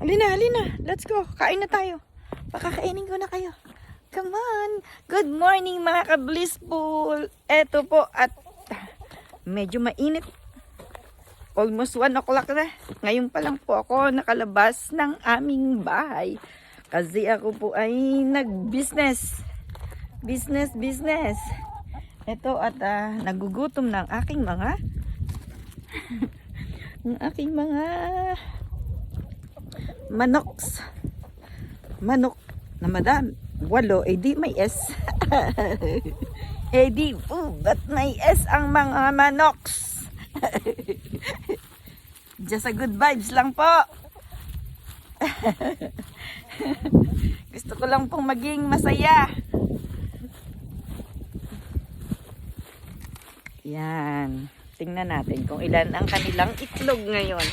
Halina, halina. Let's go. Kain na tayo. Pakakainin ko na kayo. Come on. Good morning mga ka-blissful. Eto po at medyo mainit. Almost 1 o'clock na. Ngayon pa lang po ako nakalabas ng aming bahay. Kasi ako po ay nag-business. Business, business. Ito at ah, nagugutom ng aking mga ng aking mga manoks. Manok na madam. Walo, eh di may S. eh di, uh, ba't may S ang mga manoks? Just a good vibes lang po. Gusto ko lang pong maging masaya. Yan. Tingnan natin kung ilan ang kanilang itlog ngayon.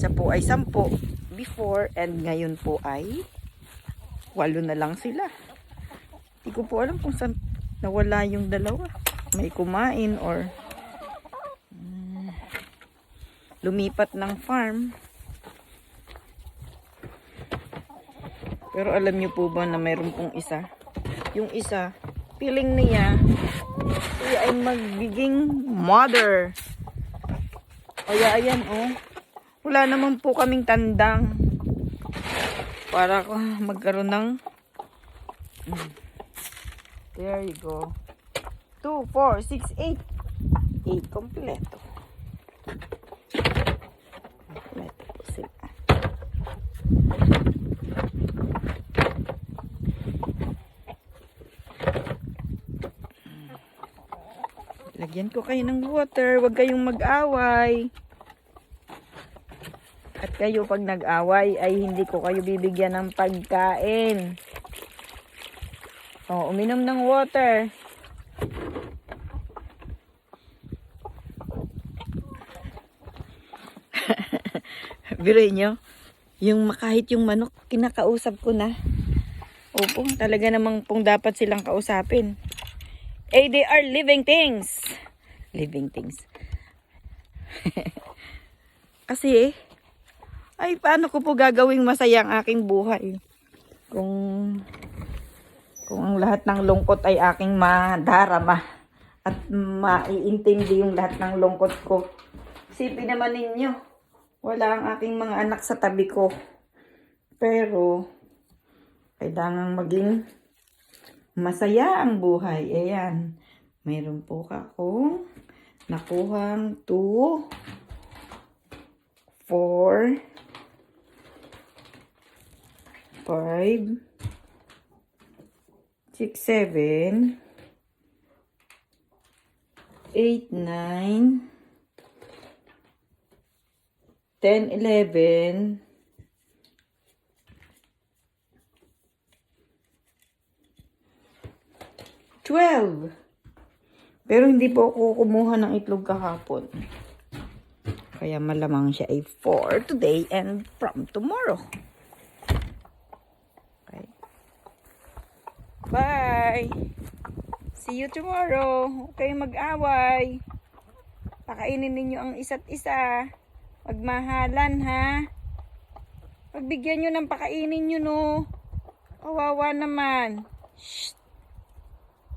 Sa po ay sampo before and ngayon po ay walo na lang sila. Hindi ko po alam kung saan nawala yung dalawa. May kumain or mm, lumipat ng farm. Pero alam niyo po ba na mayroon pong isa? Yung isa, feeling niya, siya ay magiging mother. Kaya ayan oh. Wala naman po kaming tandang. Para magkaroon ng. There you go. 2, 4, 6, 8. 8 kompleto. Kompleto po sila. Lagyan ko kayo ng water. Huwag kayong mag-away. Kayo pag nag-away ay hindi ko kayo bibigyan ng pagkain. O, uminom ng water. Biruin nyo, yung kahit yung manok, kinakausap ko na. Opo, talaga namang pong dapat silang kausapin. Eh, they are living things. Living things. Kasi eh, ay paano ko po gagawing masaya ang aking buhay? Kung kung ang lahat ng lungkot ay aking madarama at maiintindi yung lahat ng lungkot ko. Sipin naman ninyo, wala ang aking mga anak sa tabi ko. Pero, kailangang maging masaya ang buhay. Ayan. Mayroon po akong nakuhang 2, 4, 5, 6, 7, 8, 9, 10, 11, 12. Pero hindi po ako kumuha ng itlog kahapon. Kaya malamang siya ay for today and from tomorrow. Bye! See you tomorrow. Huwag kayong mag-away. Pakainin ninyo ang isa't isa. Magmahalan ha. Pagbigyan nyo ng pakainin nyo no. Kawawa naman. Shh.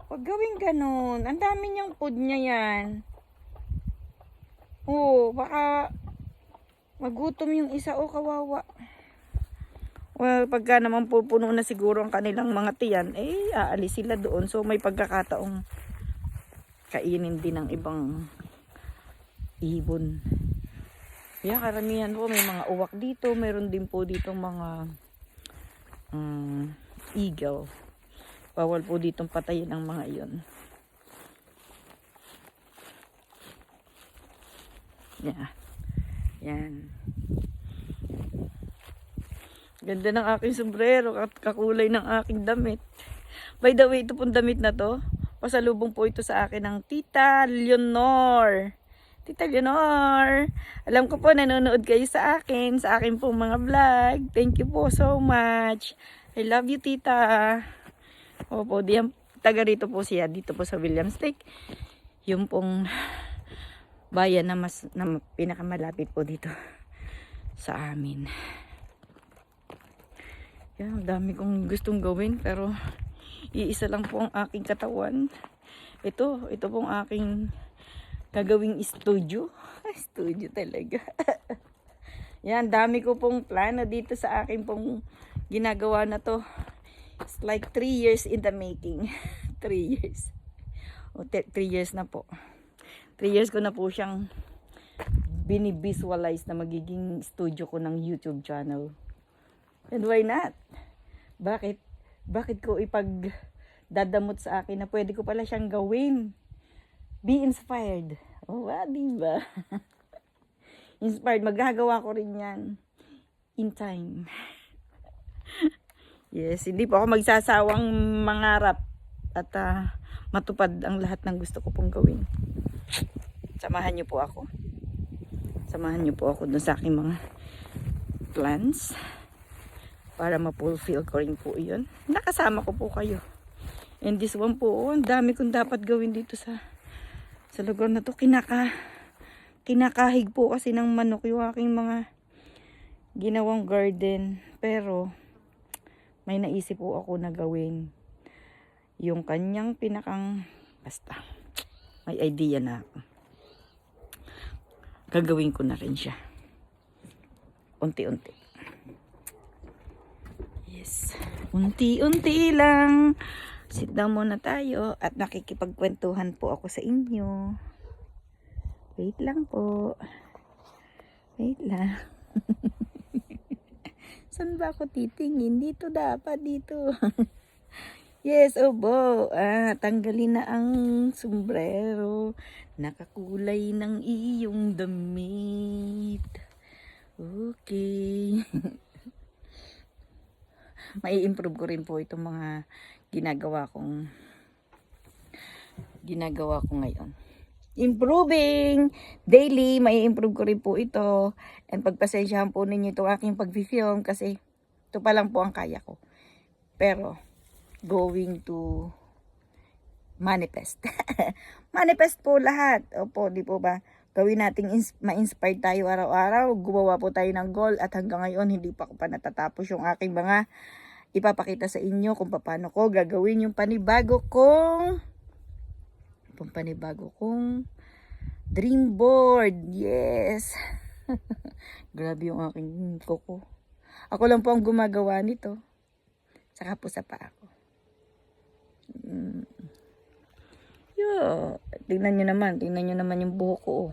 Huwag gawing ganun. Ang dami niyang food niya yan. Oo, baka magutom yung isa o kawawa. Well, pagka naman pupuno na siguro ang kanilang mga tiyan, eh, aalis sila doon. So, may pagkakataong kainin din ng ibang ibon. Kaya karamihan po, may mga uwak dito. Meron din po dito mga um, eagle. Bawal po ditong patayin ang mga iyon. Yeah. Yan. Ganda ng aking sombrero at kakulay ng aking damit. By the way, ito pong damit na to, pasalubong po ito sa akin ng Tita Leonor. Tita Leonor, alam ko po nanonood kayo sa akin, sa akin pong mga vlog. Thank you po so much. I love you, Tita. Opo, diyan, taga rito po siya, dito po sa Williams Lake. Yung pong bayan na mas na pinakamalapit po dito sa amin. Yan, ang dami kong gustong gawin pero iisa lang po ang aking katawan. Ito, ito pong aking gagawing studio. studio talaga. Yan, dami ko pong plano dito sa akin pong ginagawa na to. It's like 3 years in the making. 3 years. O, 3 years na po. 3 years ko na po siyang binivisualize na magiging studio ko ng YouTube channel. And why not? Bakit? Bakit ko ipag dadamot sa akin na pwede ko pala siyang gawin? Be inspired. Oh, ah, di ba? inspired. Magagawa ko rin yan in time. yes, hindi po ako magsasawang mangarap at ah, matupad ang lahat ng gusto ko pong gawin. Samahan niyo po ako. Samahan niyo po ako dun sa aking mga plans para ma-fulfill ko rin po yun. Nakasama ko po kayo. And this one po, oh, ang dami kong dapat gawin dito sa sa lugar na to. Kinaka, kinakahig po kasi ng manok yung aking mga ginawang garden. Pero, may naisip po ako na gawin. Yung kanyang pinakang, basta, may idea na ako. Gagawin ko na rin siya. Unti-unti. Yes. Unti-unti lang. Sit down muna tayo at nakikipagkwentuhan po ako sa inyo. Wait lang po. Wait lang. Saan ba ako titingin? Dito dapat, dito. yes, obo. Ah, tanggalin na ang sombrero. Nakakulay ng iyong damit. Okay. Mai-improve ko rin po itong mga ginagawa kong ginagawa ko ngayon. Improving! Daily, may improve ko rin po ito. And pagpasensyahan po ninyo itong aking pag-film kasi ito pa lang po ang kaya ko. Pero, going to manifest. manifest po lahat. Opo, di po ba? Gawin nating ins- ma-inspire tayo araw-araw. Gumawa po tayo ng goal at hanggang ngayon hindi pa ko pa natatapos yung aking mga ipapakita sa inyo kung paano ko gagawin yung panibago kong yung panibago kong dream board. Yes. Grabe yung aking kuko. Ako lang po ang gumagawa nito. Saka po sa paa ko. Mm. Tingnan nyo naman, tingnan nyo naman yung buhok ko. oh.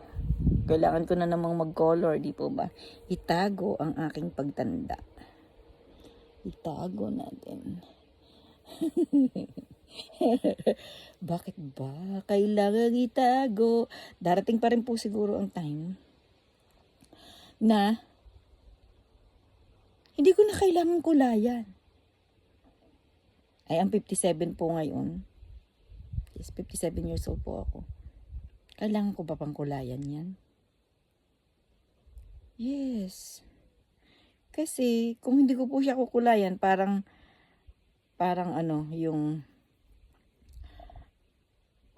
Kailangan ko na namang mag-color, di po ba? Itago ang aking pagtanda. Itago natin. Bakit ba? Kailangan itago. Darating pa rin po siguro ang time na hindi ko na kailangan kulayan. Ay, ang 57 po ngayon. Yes, 57 years old po ako. Kailangan ko ba pang kulayan yan? Yes. Kasi, kung hindi ko po siya kukulayan, parang, parang ano, yung,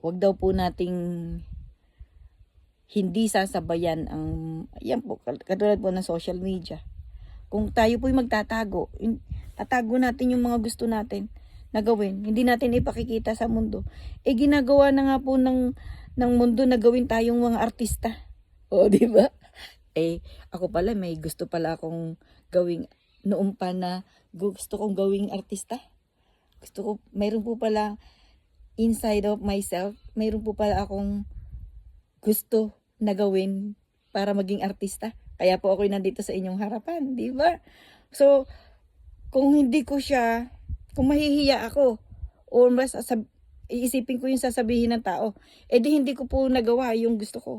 wag daw po nating hindi sasabayan ang, yan po, katulad po ng social media. Kung tayo po'y magtatago, tatago natin yung mga gusto natin na gawin. Hindi natin ipakikita sa mundo. Eh, ginagawa na nga po ng, ng mundo na gawin tayong mga artista. O, di ba? Eh, ako pala, may gusto pala akong gawing, noon pa na gusto kong gawing artista. Gusto ko, mayroon po pala inside of myself, mayroon po pala akong gusto na gawin para maging artista. Kaya po ako nandito sa inyong harapan, di ba? So, kung hindi ko siya, kung mahihiya ako, or mas iisipin ko yung sasabihin ng tao, edi hindi ko po nagawa yung gusto ko.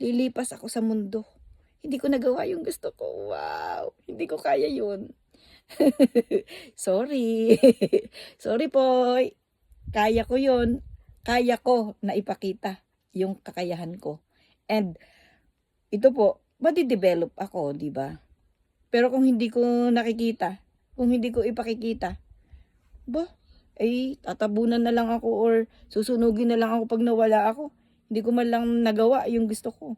Lilipas ako sa mundo. Hindi ko nagawa yung gusto ko. Wow! Hindi ko kaya yun. Sorry. Sorry po. Kaya ko yun. Kaya ko na ipakita yung kakayahan ko. And ito po, madidevelop ako, di ba? Pero kung hindi ko nakikita, kung hindi ko ipakikita, ba, ay tatabunan na lang ako or susunugin na lang ako pag nawala ako. Hindi ko man lang nagawa yung gusto ko.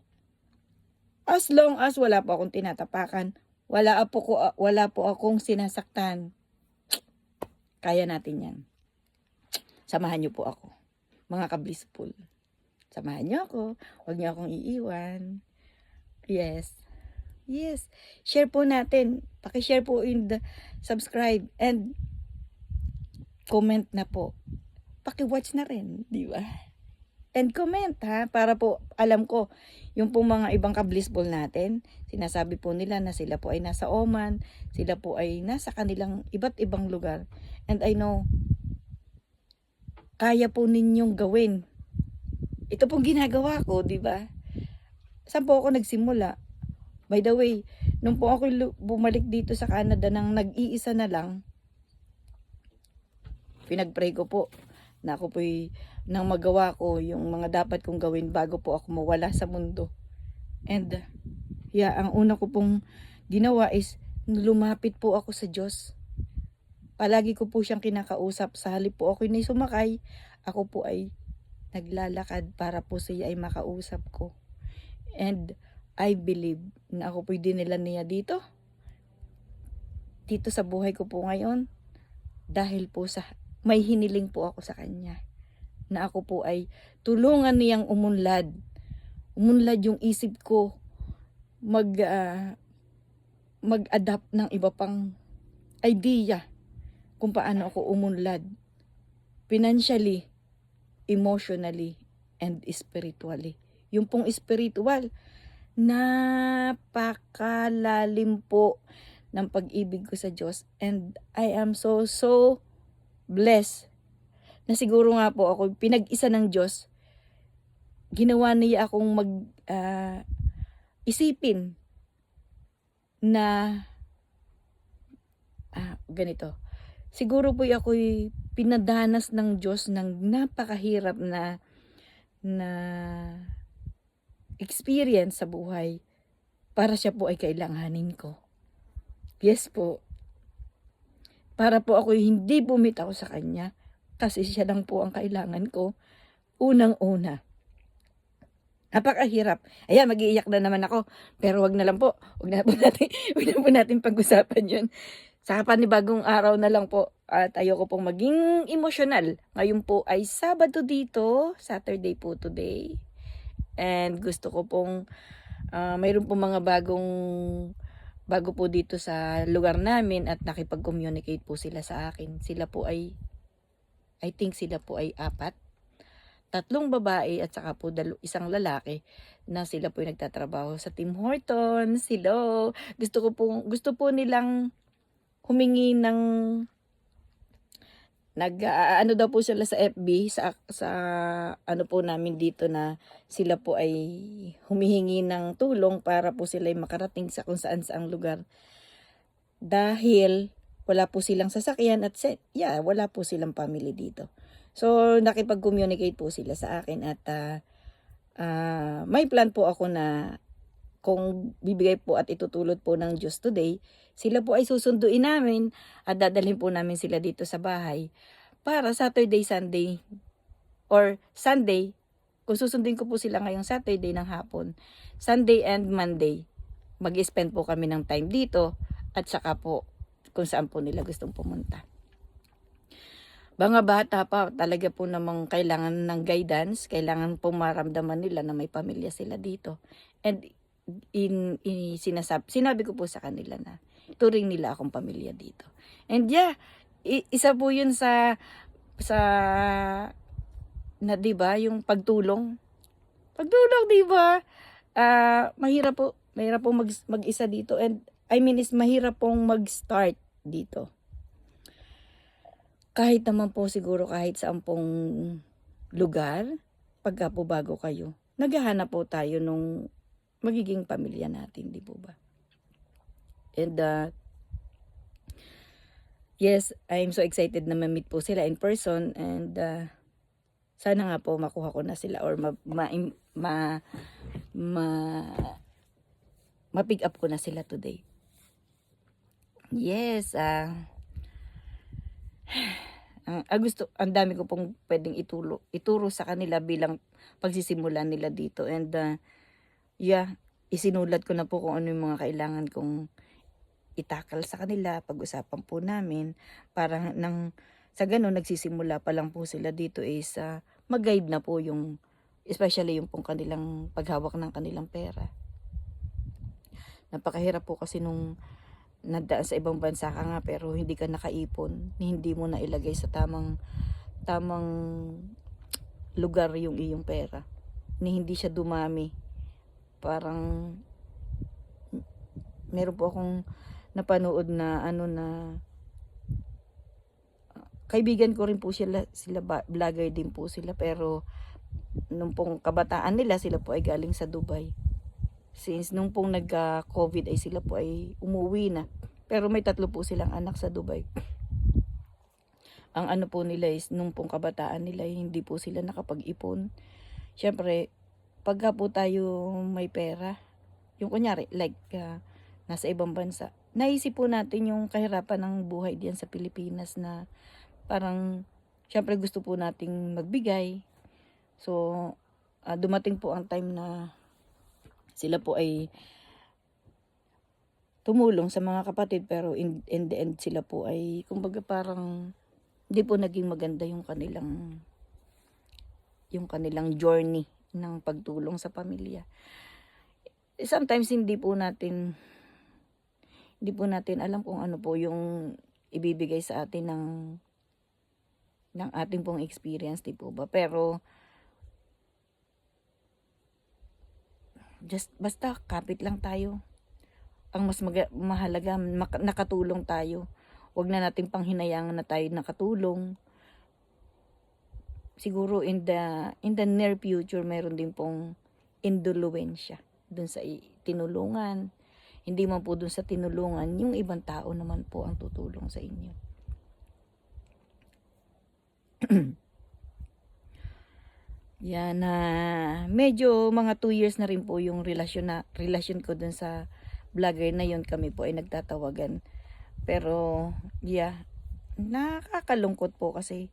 As long as wala pa akong tinatapakan, Wala po, ko, wala po akong sinasaktan. Kaya natin yan. Samahan niyo po ako. Mga ka-blissful. Samahan niyo ako. Huwag niyo akong iiwan. Yes. Yes. Share po natin. Pakishare po in the subscribe and comment na po. Paki-watch na rin, di ba? And comment ha, para po alam ko, yung po mga ibang ka-blissful natin, sinasabi po nila na sila po ay nasa Oman, sila po ay nasa kanilang iba't ibang lugar. And I know, kaya po ninyong gawin. Ito pong ginagawa ko, di ba? Saan po ako nagsimula? By the way, nung po ako bumalik dito sa Canada nang nag-iisa na lang, pinag-pray ko po na ako po'y nang magawa ko yung mga dapat kong gawin bago po ako mawala sa mundo. And, yeah, ang una ko pong ginawa is lumapit po ako sa Diyos. Palagi ko po siyang kinakausap. Sa halip po ako na sumakay, ako po ay naglalakad para po siya ay makausap ko. And I believe na ako po'y dinila niya dito. Dito sa buhay ko po ngayon. Dahil po sa may hiniling po ako sa kanya. Na ako po ay tulungan niyang umunlad. Umunlad yung isip ko. Mag, ah, mag-adapt ng iba pang idea kung paano ako umunlad. Financially, emotionally, and spiritually. Yung pong spiritual, napakalalim po ng pag-ibig ko sa Diyos. And I am so, so blessed na siguro nga po ako pinag-isa ng Diyos. Ginawa niya akong mag ah, isipin na ah, ganito. Siguro po ako'y pinadanas ng Diyos ng napakahirap na na experience sa buhay para siya po ay kailanganin ko. Yes po. Para po ako hindi bumitaw sa kanya kasi siya lang po ang kailangan ko. Unang-una. Napakahirap. Ayan, mag-iiyak na naman ako. Pero wag na lang po. Wag na po natin, wag na po natin pag-usapan yun. Sa panibagong araw na lang po. At ayoko pong maging emosyonal. Ngayon po ay Sabado dito. Saturday po today. And gusto ko pong ah, mayroon po mga bagong bago po dito sa lugar namin at nakipag-communicate po sila sa akin. Sila po ay I think sila po ay apat. Tatlong babae at saka po dalo, isang lalaki na sila po ay nagtatrabaho sa Tim Hortons. Hello. Gusto ko po gusto po nilang humingi ng nag ah, ano daw po sila sa FB sa sa ano po namin dito na sila po ay humihingi ng tulong para po sila ay makarating sa kung saan saang lugar dahil wala po silang sasakyan at se- yeah, wala po silang family dito. So nakipag-communicate po sila sa akin at ah, ah, may plan po ako na kung bibigay po at itutulot po ng Diyos today, sila po ay susunduin namin at dadalhin po namin sila dito sa bahay para Saturday, Sunday or Sunday, kung susunduin ko po sila ngayong Saturday ng hapon, Sunday and Monday, mag-spend po kami ng time dito at saka po kung saan po nila gustong pumunta. Mga bata pa, talaga po namang kailangan ng guidance, kailangan po maramdaman nila na may pamilya sila dito. And in, in sinasab, sinabi ko po sa kanila na turing nila akong pamilya dito. And yeah, isa po yun sa sa na 'di ba yung pagtulong. Pagtulong 'di ba? Ah, mahirap po, mahirap po mag, mag-isa dito and I mean is mahirap pong mag-start dito. Kahit naman po siguro kahit saan pong lugar, pagka po bago kayo, naghahanap po tayo nung magiging pamilya natin, di po ba? And uh, yes, I'm so excited na ma-meet po sila in person and uh, sana nga po makuha ko na sila or ma, ma, ma, ma, ma-pick up ko na sila today. Yes, ah, ang ah, gusto ang dami ko pong pwedeng ituro ituro sa kanila bilang pagsisimula nila dito and uh, yeah isinulat ko na po kung ano yung mga kailangan kong itakal sa kanila, pag-usapan po namin, para nang sa ganun, nagsisimula pa lang po sila dito is uh, mag-guide na po yung, especially yung pong kanilang paghawak ng kanilang pera. Napakahirap po kasi nung nadaan sa ibang bansa ka nga pero hindi ka nakaipon, hindi mo na ilagay sa tamang tamang lugar yung iyong pera. Ni hindi siya dumami. Parang meron po akong napanood na ano na kaibigan ko rin po sila sila vlogger din po sila pero nung pong kabataan nila sila po ay galing sa Dubai since nung pong nagka-COVID ay sila po ay umuwi na. Pero may tatlo po silang anak sa Dubai. Ang ano po nila is nung pong kabataan nila hindi po sila nakapag-ipon. Siyempre, pagka po tayo may pera, yung kunyari, like, ah, nasa ibang bansa, naisip po natin yung kahirapan ng buhay diyan sa Pilipinas na parang, siyempre gusto po nating magbigay. So, ah, dumating po ang time na sila po ay tumulong sa mga kapatid pero in, in the end sila po ay kumbaga parang hindi po naging maganda yung kanilang yung kanilang journey ng pagtulong sa pamilya. Sometimes hindi po natin hindi po natin alam kung ano po yung ibibigay sa atin ng ng ating pong experience, di po ba? Pero just basta kapit lang tayo. Ang mas maga- mahalaga mak- nakatulong tayo. Huwag na nating panghinayangan na tayo nakatulong. Siguro in the in the near future meron din pong induluwensya dun sa tinulungan. Hindi man po dun sa tinulungan, yung ibang tao naman po ang tutulong sa inyo. Yan na medyo mga 2 years na rin po yung relasyon na relasyon ko dun sa vlogger na yon kami po ay nagtatawagan. Pero yeah, nakakalungkot po kasi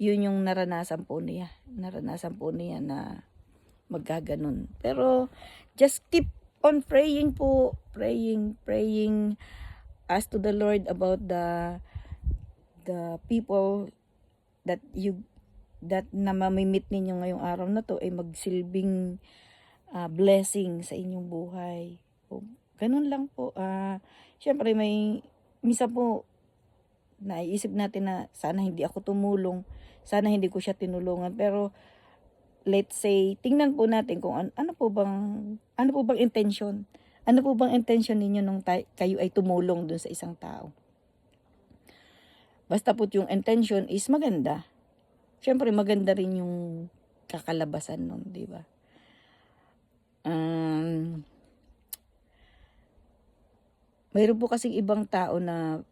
yun yung naranasan po niya. Naranasan po niya na magkaganon. Pero just keep on praying po, praying, praying ask to the Lord about the the people that you that na mamimit ninyo ngayong araw na to ay magsilbing ah, blessing sa inyong buhay. O, ganun lang po. ah Siyempre may misa po naiisip natin na sana hindi ako tumulong, sana hindi ko siya tinulungan. Pero let's say, tingnan po natin kung an- ano po bang ano po bang intention. Ano po bang intention ninyo nung kayo ay tumulong dun sa isang tao? Basta po yung intention is maganda. Siyempre maganda rin yung kakalabasan nun, di ba? Um, mayroon po kasing ibang tao na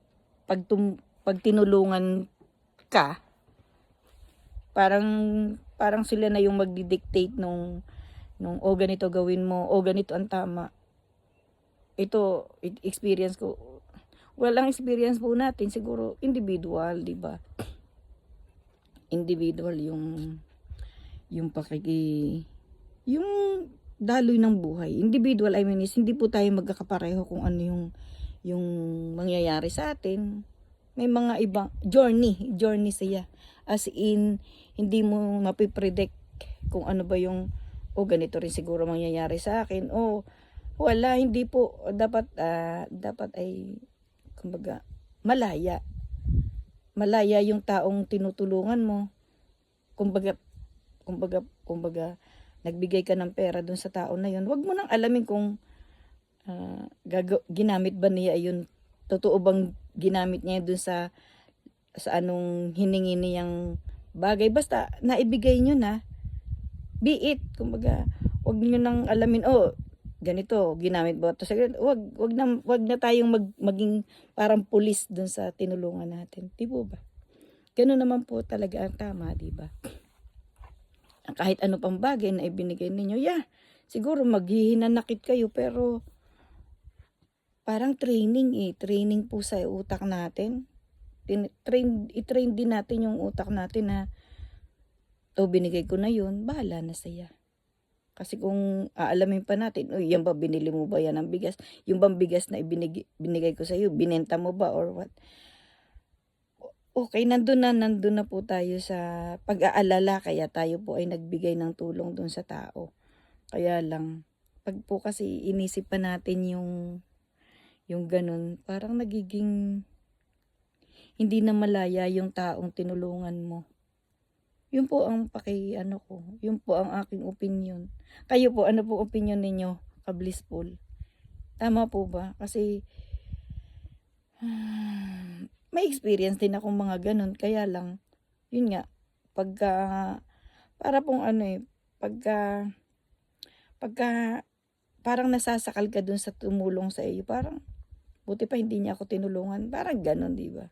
pag, tum- pag tinulungan ka, parang parang sila na yung magdi-dictate nung nung o ganito gawin mo, o ganito ang tama. Ito, experience ko. Well, ang experience po natin siguro individual, di ba? Individual yung yung pakiki yung daloy ng buhay. Individual, I mean, is hindi po tayo magkakapareho kung ano yung yung mangyayari sa atin. May mga ibang journey, journey siya. As in, hindi mo mapipredict kung ano ba yung o ganito rin siguro mangyayari sa akin. O wala hindi po. Dapat ah, dapat ay kumbaga malaya. Malaya yung taong tinutulungan mo. Kumbaga kumbaga kumbaga nagbigay ka ng pera dun sa tao na yun. Wag mo nang alamin kung gaga- ginamit ba niya yun? Totoo bang ginamit niya dun sa sa anong hiningi niyang bagay. Basta naibigay niyo na. Be it kumbaga wag niyo nang alamin oh ganito ginamit ba to ganito? Wag wag na wag na tayong mag, maging parang pulis dun sa tinulungan natin. Di po ba? Ganun naman po talaga ang tama di ba? Kahit ano pang bagay na ibinigay ninyo yeah siguro maghihinanakit kayo pero parang training eh training po sa utak natin Tin- train i-train din natin yung utak natin na to binigay ko na yun bahala na saya Kasi kung aalamin pa natin, uy, yan ba binili mo ba yan ng bigas? Yung bang bigas na ibinig, binigay ko sa iyo, binenta mo ba or what? Okay, nandun na, nandun na po tayo sa pag-aalala, kaya tayo po ay nagbigay ng tulong dun sa tao. Kaya lang, pag po kasi inisip pa natin yung, yung ganun, parang nagiging hindi na malaya yung taong tinulungan mo. Yun po ang paki, ano ko, yun po ang aking opinion. Kayo po, ano po opinion ninyo, ka-blissful? Tama po ba? Kasi, may experience din akong mga ganun. Kaya lang, yun nga, pagka, para pong ano eh, pagka, pagka, parang nasasakal ka dun sa tumulong sa iyo, parang, buti pa hindi niya ako tinulungan. Parang ganun, di ba?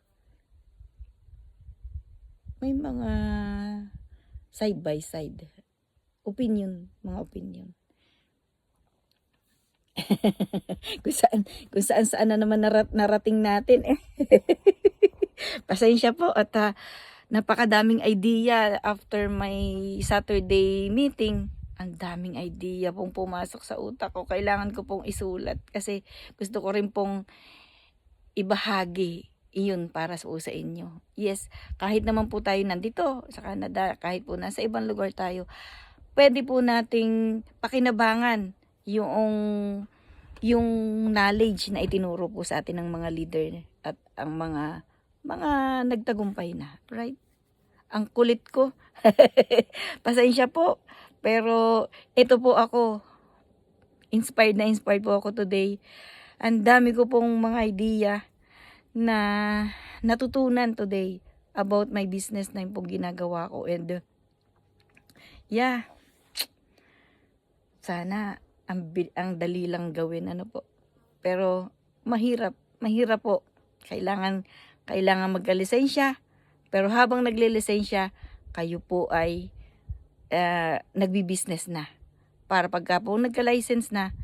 May mga side by side. Opinion, mga opinion. kung saan, kung saan saan na naman narat, narating natin eh. Pasensya po at ah, napakadaming idea after my Saturday meeting. Ang daming idea pong pumasok sa utak ko. Kailangan ko pong isulat kasi gusto ko rin pong ibahagi iyon para sa sa inyo. Yes, kahit naman po tayo nandito sa Canada, kahit po nasa ibang lugar tayo, pwede po nating pakinabangan yung yung knowledge na itinuro po sa atin ng mga leader at ang mga mga nagtagumpay na, right? Ang kulit ko. Pasensya po. Pero ito po ako. Inspired na inspired po ako today. Ang dami ko pong mga idea na natutunan today about my business na yung pong ginagawa ko. And yeah, sana ang, ang dali lang gawin ano po. Pero mahirap, mahirap po. Kailangan kailangan magka-lisensya. Pero habang nagle-lisensya, kayo po ay uh, nagbi-business na. Para pagka po nagka-license na,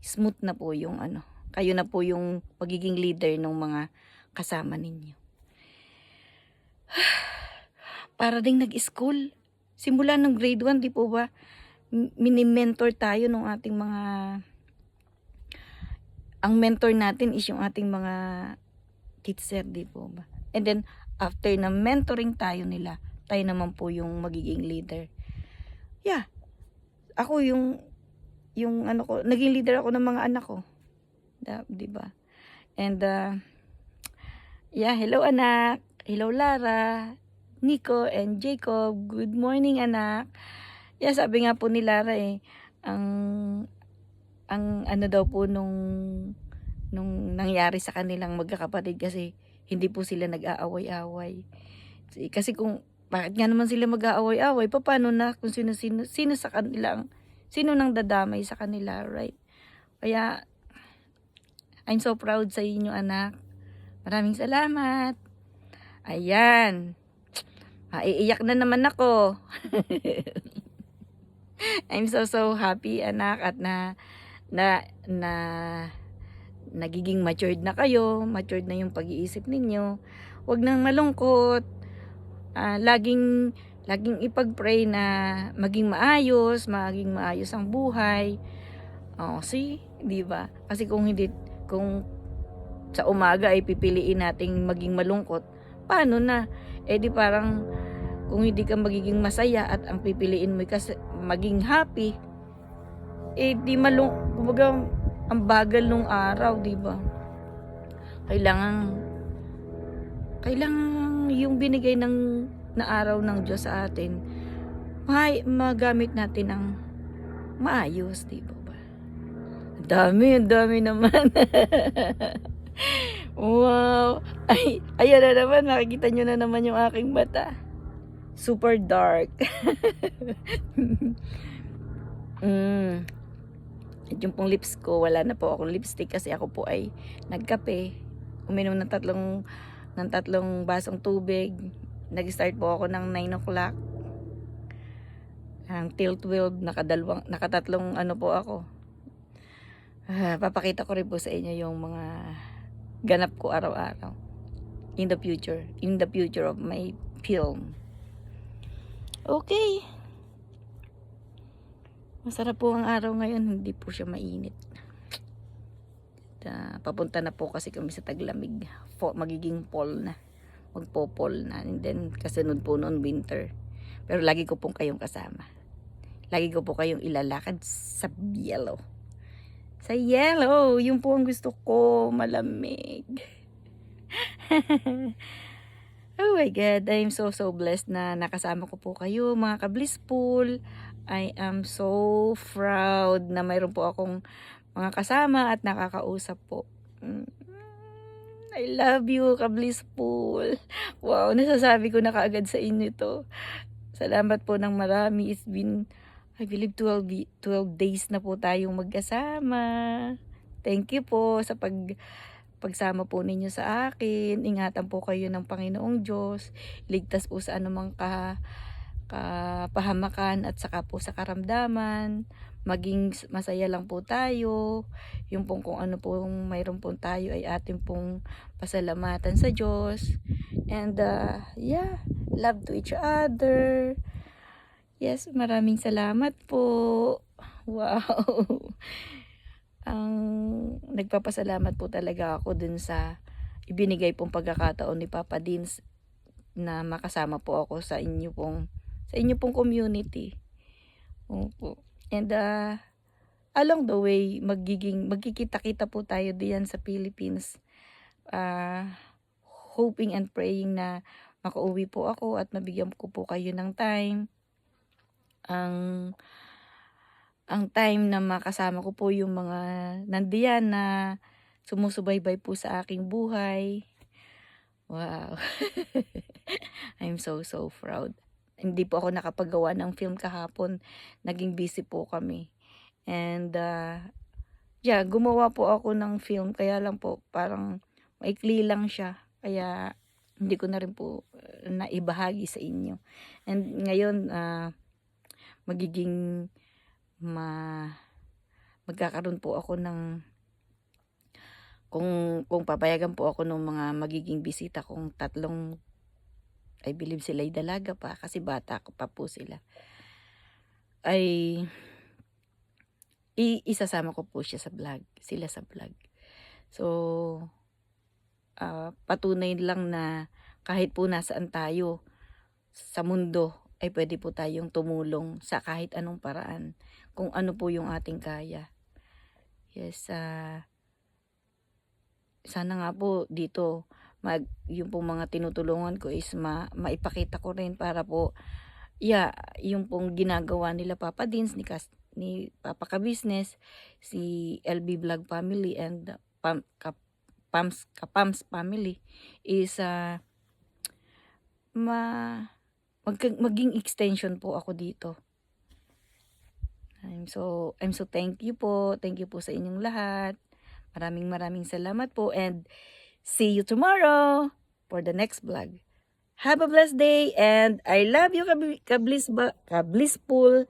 smooth na po yung ano. Kayo na po yung pagiging leader ng mga kasama ninyo. Para ding nag-school. Simula ng grade 1, di po ba? mini-mentor tayo ng ating mga ang mentor natin is yung ating mga teacher, di po ba? And then, after na mentoring tayo nila, tayo naman po yung magiging leader. Yeah. Ako yung, yung ano ko, naging leader ako ng mga anak ko. Di ba? And, uh, yeah, hello anak. Hello Lara, Nico, and Jacob. Good morning anak. Yeah, sabi nga po ni Lara eh, ang, ang ano daw po nung, nung nangyari sa kanilang magkakapatid kasi hindi po sila nag-aaway-away. Kasi kung bakit nga naman sila mag-aaway-away, paano na kung sino, sino, sino sa kanilang, sino nang dadamay sa kanila, right? Kaya, I'm so proud sa inyo anak. Maraming salamat. Ayan. Maiiyak na naman ako. I'm so so happy anak at na na na nagiging matured na kayo, matured na yung pag-iisip ninyo. Huwag nang malungkot. Uh, laging laging ipag-pray na maging maayos, maging maayos ang buhay. Oh, see, 'di ba? Kasi kung hindi kung sa umaga ay pipiliin nating maging malungkot, paano na? Eh di parang kung hindi ka magiging masaya at ang pipiliin mo kasi maging happy, eh di malung, kumbaga, ang bagal nung araw, di ba? Kailangan, kailangan yung binigay ng na araw ng Diyos sa atin, may, magamit natin ng maayos, di ba dami, dami naman. wow! Ay, ayan na naman, nakikita nyo na naman yung aking mata super dark. mm. At yung pong lips ko, wala na po akong lipstick kasi ako po ay nagkape. Uminom ng tatlong, ng tatlong basong tubig. Nag-start po ako ng 9 o'clock. Ang till 12, nakadalawang, nakatatlong ano po ako. Ah, papakita ko rin po sa inyo yung mga ganap ko araw-araw. In the future. In the future of my film. Okay. Masarap po ang araw ngayon, hindi po siya mainit. Ah, papunta na po kasi kami sa taglamig. Fo, magiging fall na. Magpo-fall na. And then, kasunod po noon winter. Pero lagi ko pong kayong kasama. Lagi ko po kayong ilalakad sa yellow. Sa yellow, yun po ang gusto ko, malamig. oh my God, I'm so so blessed na nakasama ko po kayo, mga ka-blissful. I am so proud na mayroon po akong mga kasama at nakakausap po. Mm. I love you, ka-blissful. Wow, nasasabi ko na kaagad sa inyo to. Salamat po ng marami. It's been, I believe, 12, vi- 12 days na po tayong magkasama. Thank you po sa pag pagsama po ninyo sa akin. Ingatan po kayo ng Panginoong Diyos. Ligtas po sa anumang ka, kapahamakan at saka po sa karamdaman. Maging masaya lang po tayo. Yung pong kung ano pong mayroon po tayo ay ating pong pasalamatan sa Diyos. And uh, yeah, love to each other. Yes, maraming salamat po. Wow. Ang nagpapasalamat po talaga ako dun sa ibinigay pong pagkakataon ni Papa Dins na makasama po ako sa inyo pong sa inyo pong community. Opo. And uh, along the way, magiging magkikita-kita po tayo diyan sa Philippines. Ah, hoping and praying na makauwi po ako at mabigyan ko po kayo ng time. Ang ang time na makasama ko po yung mga nandiyan na sumusubaybay po sa aking buhay. Wow. I'm so so proud. Hindi po ako nakapagawa ng film kahapon. Naging busy po kami. And uh, yeah, gumawa po ako ng film kaya lang po parang maikli lang siya. Kaya hindi ko na rin po uh, naibahagi sa inyo. And ngayon uh, magiging ma magkakaroon po ako ng kung kung papayagan po ako ng mga magiging bisita kong tatlong I believe sila ay dalaga pa kasi bata pa po sila. Ay i- isasama ko po siya sa vlog sila sa vlog. So ah, patunay lang na kahit po nasaan tayo sa mundo ay pwede po tayong tumulong sa kahit anong paraan kung ano po yung ating kaya. Yes ah sana nga po dito mag yung po mga tinutulungan ko is ma, maipakita ko rin para po yeah, yung pong ginagawa nila Papa Dins ni Kas, ni Papa Ka Business, si LB Vlog Family and Pam, Ka, Pams, Kapams Family is ah, ma magka- maging extension po ako dito. I'm so I'm so thank you po. Thank you po sa inyong lahat. Maraming maraming salamat po and see you tomorrow for the next vlog. Have a blessed day and I love you kabli- kablis ba kablissful.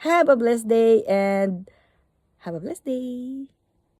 Have a blessed day and have a blessed day.